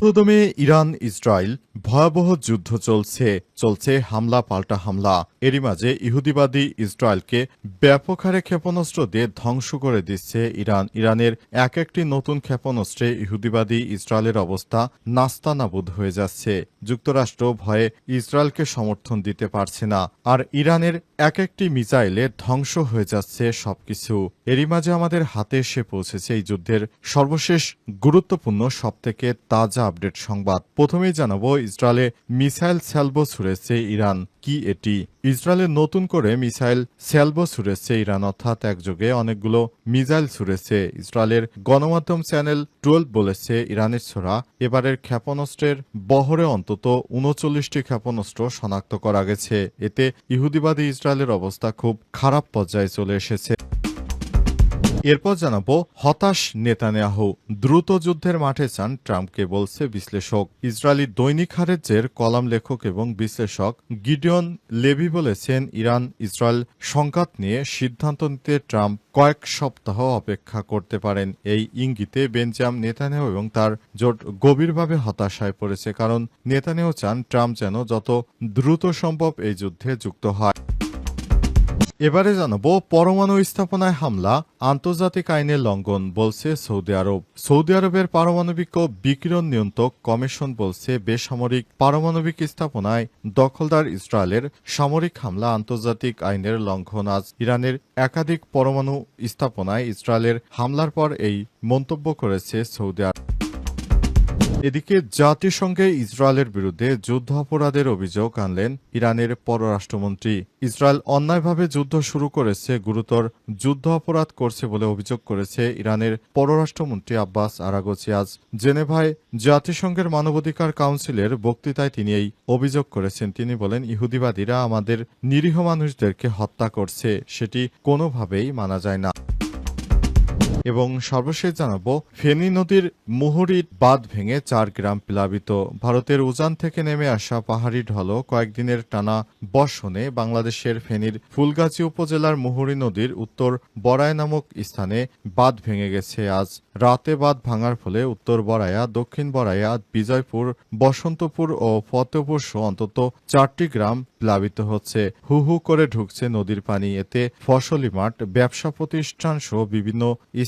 প্রথমে Iran Israel ভয়াবহ যুদ্ধ চলছে। চলছে হামলা, পাল্টা হামলা। এরই মাঝে ইহুদিবাদী ইসরায়েলকে ব্যাপক হারে ক্ষেপণাস্ত্র দিয়ে ধ্বংস করে দিচ্ছে ইরান। ইরানের এক একটি নতুন ক্ষেপণাস্ত্রে ইহুদিবাদী ইসরায়েলের অবস্থা নাস্তানাবুদ হয়ে যাচ্ছে। যুক্তরাষ্ট্র ভয়ে ইসরায়েলকে সমর্থন দিতে পারছে না, আর ইরানের এক একটি মিসাইলে ধ্বংস হয়ে যাচ্ছে সবকিছু। এরই মাঝে আমাদের হাতে এসে পৌঁছেছে এই যুদ্ধের সর্বশেষ গুরুত্বপূর্ণ সবথেকে তাজা আপডেট সংবাদ। প্রথমেই জানাব, ইসরায়েলে মিসাইল স্যালবো ছুড়েছে ইরান। কি এটি? ইসরায়েলের নতুন করে মিসাইল স্যালবো ছুড়েছে ইরান, অর্থাৎ একযোগে অনেকগুলো মিসাইল ছুড়েছে ইসরায়েলের গণমাধ্যম চ্যানেল টুয়েলভ বলেছে, ইরানের ছোড়া এবারের ক্ষেপণাস্ত্রের বহরে অন্তত উনচল্লিশটি ক্ষেপণাস্ত্র শনাক্ত করা গেছে। এতে ইহুদিবাদী ইসরায়েলের অবস্থা খুব খারাপ পর্যায়ে চলে এসেছে। এরপর জানাব, হতাশ নেতানিয়াহু দ্রুত যুদ্ধের মাঠে চান ট্রাম্পকে বলছে বিশ্লেষক। ইসরায়েলি দৈনিক হারেজের কলাম লেখক এবং বিশ্লেষক গিডিয়ন লেভি বলেছেন, ইরান, ইসরায়েল সংঘাত নিয়ে সিদ্ধান্ত নিতে ট্রাম্প কয়েক সপ্তাহ অপেক্ষা করতে পারেন। এই ইঙ্গিতে বেঞ্জাম নেতানিয়াহু এবং তার জোট গভীরভাবে হতাশায় পড়েছে, কারণ নেতানিয়াহু চান ট্রাম্প যেন যত দ্রুত সম্ভব এই যুদ্ধে যুক্ত হয়। এবারে জানাব পরমাণু স্থাপনায় হামলা, আন্তর্জাতিক আইনের লঙ্ঘন বলছে সৌদি আরব। সৌদি আরবের পারমাণবিক ও বিকিরণ নিয়ন্ত্রক কমিশন বলছে বেসামরিক পারমাণবিক স্থাপনায় দখলদার ইসরায়েলের সামরিক হামলা, আন্তর্জাতিক আইনের লঙ্ঘন। আজ ইরানের একাধিক পরমাণু স্থাপনায় ইসরায়েলের হামলার পর এই মন্তব্য করেছে সৌদি আরব। এদিকে জাতিসংঘে ইসরায়েলের বিরুদ্ধে যুদ্ধ অপরাধের অভিযোগ আনলেন ইরানের পররাষ্ট্রমন্ত্রী। ইসরায়েল অন্যায়ভাবে যুদ্ধ শুরু করেছে, গুরুতর যুদ্ধ অপরাধ করছে বলে অভিযোগ করেছে ইরানের পররাষ্ট্রমন্ত্রী আব্বাস আরাগোচি আজ জেনেভায় জাতিসংঘের মানবাধিকার কাউন্সিলের বক্তৃতায় তিনি এই অভিযোগ করেছেন। তিনি বলেন, ইহুদিবাদীরা আমাদের নিরীহ মানুষদেরকে হত্যা করছে, সেটি কোনোভাবেই মানা যায় না। এবং সর্বশেষ জানাব, ফেনী নদীর মুহুরী বাঁধ ভেঙে চার গ্রাম প্লাবিত। ভারতের উজান থেকে নেমে আসা পাহাড়ি ঢল কয়েকদিনের টানা বর্ষণে বাংলাদেশের ফেনীর ফুলগাজী উপজেলার মুহুরী নদীর উত্তর বরায় নামক স্থানে বাঁধ ভেঙে গেছে। আজ রাতে বাঁধ ভাঙার ফলে উত্তর বরায়া দক্ষিণ বরায়া বিজয়পুর, বসন্তপুর ও ফতেপুর সহ অন্তত চারটি গ্রাম প্লাবিত হচ্ছে। হু হু করে ঢুকছে নদীর পানি। এতে ফসলি মাঠ, ব্যবসা প্রতিষ্ঠান সহ বিভিন্ন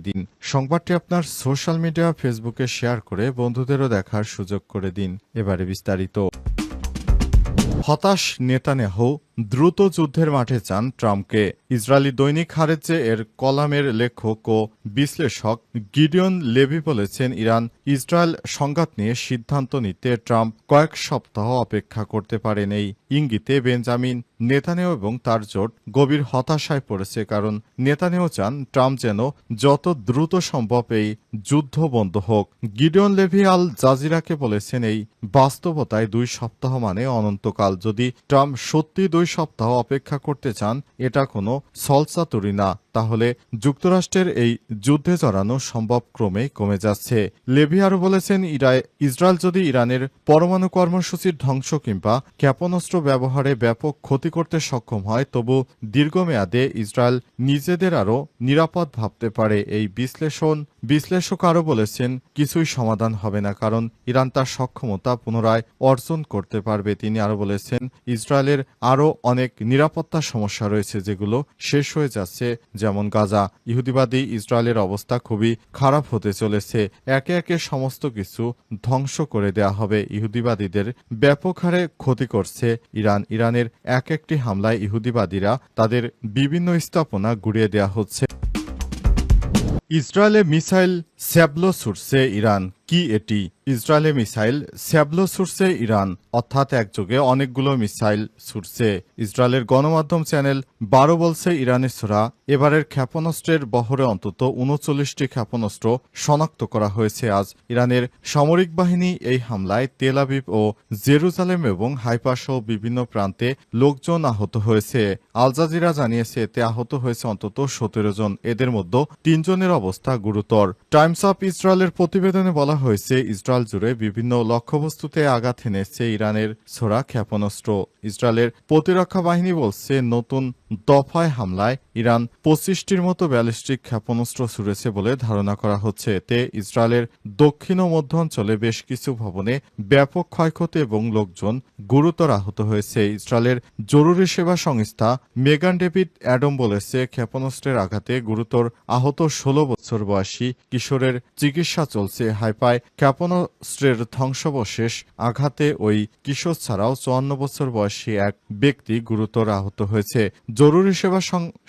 দিন। সংবাদটি আপনার সোশ্যাল মিডিয়া, ফেসবুকে শেয়ার করে বন্ধুদেরও দেখার সুযোগ করে দিন। এবারে বিস্তারিত। হতাশ নেতানেহু দ্রুত যুদ্ধের মাঠে চান ট্রাম্পকে। ইসরায়েলি দৈনিক হারেজে এর কলামের লেখক ও বিশ্লেষক গিডিয়ন লেভি বলেছেন, ইরান ইসরায়েল সংঘাত নিয়ে সিদ্ধান্ত নিতে ট্রাম্প কয়েক সপ্তাহ অপেক্ষা করতে পারেন। এই ইঙ্গিতে বেঞ্জামিন নেতানেও এবং তার জোট গভীর হতাশায় পড়েছে কারণ নেতানেও চান ট্রাম্প যেন যত দ্রুত সম্ভব এই যুদ্ধ বন্ধ হোক। গিডিয়ন লেভি আল জাজিরাকে বলেছেন, এই বাস্তবতায় দুই সপ্তাহ মানে অনন্তকাল। যদি ট্রাম্প সত্যি দুই সপ্তাহ অপেক্ষা করতে চান, এটা কোনো সলসা সলসাতুরি না। তাহলে যুক্তরাষ্ট্রের এই যুদ্ধে জড়ানো সম্ভব ক্রমেই কমে যাচ্ছে। লেভি আরও বলেছেন ইসরায়েল যদি ইরানের পরমাণু কর্মসূচির ধ্বংস কিংবা ক্ষেপণাস্ত্র ব্যবহারে ব্যাপক ক্ষতি করতে সক্ষম হয়, তবু দীর্ঘমেয়াদে ইসরায়েল নিজেদের আরও নিরাপদ ভাবতে পারে। এই বিশ্লেষণ, বিশ্লেষক আরও বলেছেন, কিছুই সমাধান হবে না, কারণ ইরান তার সক্ষমতা পুনরায় অর্জন করতে পারবে। তিনি আরও বলেছেন, ইসরায়েলের আরও অনেক নিরাপত্তা সমস্যা রয়েছে যেগুলো শেষ হয়ে যাচ্ছে। যেমন গাজা। ইহুদিবাদী ইসরায়েলের অবস্থা খুবই খারাপ হতে চলেছে। একে একে সমস্ত কিছু ধ্বংস করে দেয়া হবে। ইহুদিবাদীদের ব্যাপক হারে ক্ষতি করছে ইরান। ইরানের এক একটি হামলায় ইহুদিবাদীরা তাদের বিভিন্ন স্থাপনা গুড়িয়ে দেয়া হচ্ছে। ইসরায়েলে মিসাইল স্যাবলো ছুটছে ইরান। কি এটি? ইসরায়েলে মিসাইল স্যাবলো ছুটছে ইরান, অর্থাৎ একযোগে অনেকগুলো মিসাইল ছুটছে। ইসরায়েলের গণমাধ্যম চ্যানেল বারো বলছে, ইরানের ছোড়া এবারের ক্ষেপণাস্ত্রের বহরে অন্তত উনচল্লিশটি ক্ষেপণাস্ত্র শনাক্ত করা হয়েছে। আজ ইরানের সামরিক বাহিনী এই হামলায় তেল আবিব ও জেরুজালেম এবং হাইপা সহ বিভিন্ন প্রান্তে লোকজন আহত হয়েছে। আল জাজিরা জানিয়েছে, এতে আহত হয়েছে অন্তত সতেরো জন। এদের মধ্যে তিনজনের অবস্থা গুরুতর। টাইমস অফ ইসরায়েলের প্রতিবেদনে বলা হয়েছে ইসরায়েল জুড়ে বিভিন্ন লক্ষ্যবস্তুতে আঘাত এনেছে ইরানের ছোড়া ক্ষেপণাস্ত্র। ইসরায়েলের প্রতিরক্ষা বাহিনী বলছে, নতুন দফায় হামলায় ইরান পঁচিশটির মতো ব্যালিস্টিক ক্ষেপণাস্ত্র ছুড়েছে বলে ধারণা করা হচ্ছে। এতে ইসরায়েলের দক্ষিণ ও মধ্য অঞ্চলে বেশ কিছু ভবনে ব্যাপক ক্ষয়ক্ষতি এবং লোকজন গুরুতর আহত হয়েছে। ইসরায়েলের জরুরি সেবা সংস্থা মেগান ডেভিড অ্যাডম বলেছে, ক্ষেপণাস্ত্রের আঘাতে গুরুতর আহত ষোলো বছর বয়সী কিশোরের চিকিৎসা চলছে। হাইপায় ক্ষেপণাস্ত্রের ধ্বংসবশেষ আঘাতে ওই কিশোর ছাড়াও চুয়ান্ন বছর বয়সী এক ব্যক্তি গুরুতর আহত হয়েছে। জরুরি সেবা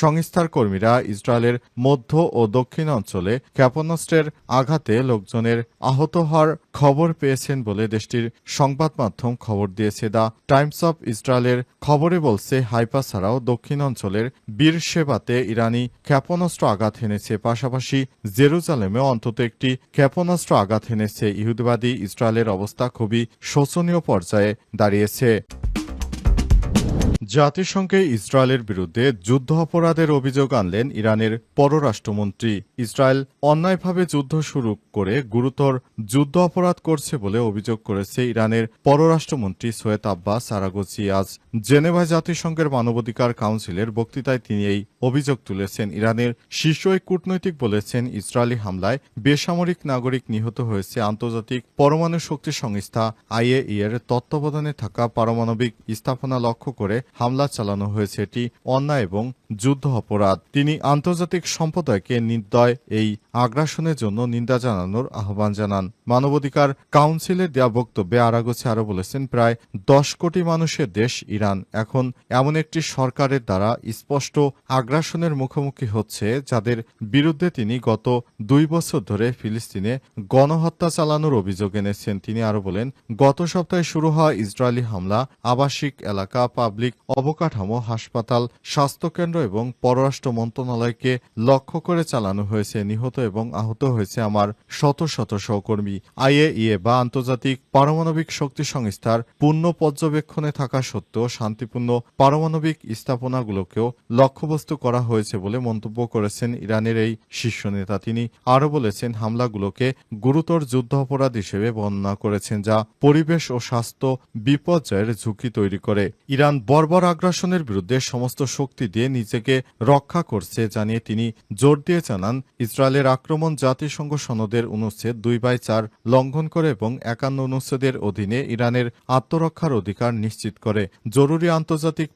সংস্থার কর্মীরা ইসরায়েলের মধ্য ও দক্ষিণ অঞ্চলে ক্ষেপণাস্ত্রের আঘাতে লোকজনের আহত হওয়ার খবর পেয়েছেন বলে দেশটির সংবাদ মাধ্যম খবর দিয়েছে। দ্য টাইমস অফ ইসরায়েলের খবরে বলছে হাইপা ছাড়াও দক্ষিণ অঞ্চলের বীর সেবাতে ইরানি ক্ষেপণাস্ত্র আঘাত হেনেছে। পাশাপাশি জেরুজালেমে অন্তত একটি ক্ষেপণাস্ত্র আঘাত হেনেছে। ইহুদিবাদী ইসরায়েলের অবস্থা খুবই শোচনীয় পর্যায়ে দাঁড়িয়েছে। জাতিসংঘে ইসরায়েলের বিরুদ্ধে যুদ্ধ অপরাধের অভিযোগ আনলেন ইরানের পররাষ্ট্রমন্ত্রী। ইসরায়েল অন্যায়ভাবে যুদ্ধ শুরু করে গুরুতর যুদ্ধ অপরাধ করছে বলে অভিযোগ করেছে ইরানের পররাষ্ট্রমন্ত্রী সৈয়দ আব্বাস আরাগোচি আজ জেনেভায় জাতিসংঘের মানবাধিকার কাউন্সিলের বক্তৃতায় তিনি এই অভিযোগ তুলেছেন। ইরানের শীর্ষ কূটনৈতিক বলেছেন, ইসরায়েলি হামলায় বেসামরিক নাগরিক নিহত হয়েছে আন্তর্জাতিক পরমাণু শক্তি সংস্থা আইএই এর তত্ত্বাবধানে থাকা পারমাণবিক স্থাপনা লক্ষ্য করে হামলা চালানো হয়েছে। এটি অন্যায় এবং যুদ্ধ অপরাধ তিনি আন্তর্জাতিক সম্প্রদায়কে নির্দয় এই আগ্রাসনের জন্য নিন্দা জানানোর আহ্বান জানান। মানবাধিকার কাউন্সিলের দেয়া বক্তব্যে আরাগোছে আরও বলেছেন, প্রায় দশ কোটি মানুষের দেশ ইরান। এখন এমন একটি সরকারের দ্বারা স্পষ্ট আগ্রাসনের মুখোমুখি হচ্ছে, যাদের বিরুদ্ধে তিনি গত দুই বছর ধরে ফিলিস্তিনে গণহত্যা চালানোর অভিযোগ এনেছেন। তিনি আরও বলেন, গত সপ্তাহে শুরু হওয়া ইসরায়েলি হামলা, আবাসিক এলাকা, পাবলিক অবকাঠামো, হাসপাতাল, স্বাস্থ্যকেন্দ্র এবং পররাষ্ট্র মন্ত্রণালয়কে লক্ষ্য করে চালানো হয়েছে, নিহত এবং আহত হয়েছে আমার শত শত সহকর্মী। আইএইএ বা আন্তর্জাতিক পারমাণবিক শক্তি সংস্থার পূর্ণ পর্যবেক্ষণে থাকা সত্ত্বেও শান্তিপূর্ণ পারমাণবিক স্থাপনাগুলোকেও লক্ষ্যবস্তু করা হয়েছে বলে মন্তব্য করেছেন ইরানের এই শীর্ষ নেতা। তিনি আরও বলেছেন, হামলাগুলোকে গুরুতর যুদ্ধ অপরাধ হিসেবে বর্ণনা করেছেন, যা পরিবেশ ও স্বাস্থ্য বিপর্যয়ের ঝুঁকি তৈরি করে। ইরান বর্বর আগ্রাসনের বিরুদ্ধে সমস্ত শক্তি দিয়ে নিজেকে রক্ষা করছে জানিয়ে তিনি জোর দিয়ে জানান, ইসরায়েলের আক্রমণ জাতিসংঘ সনদের অনুচ্ছেদ দুই বাই চার লঙ্ঘন করে এবং একান্ন অনুচ্ছেদের অধীনে ইরানের আত্মরক্ষার অধিকার নিশ্চিত করে। জরুরি আন্তর্জাতিক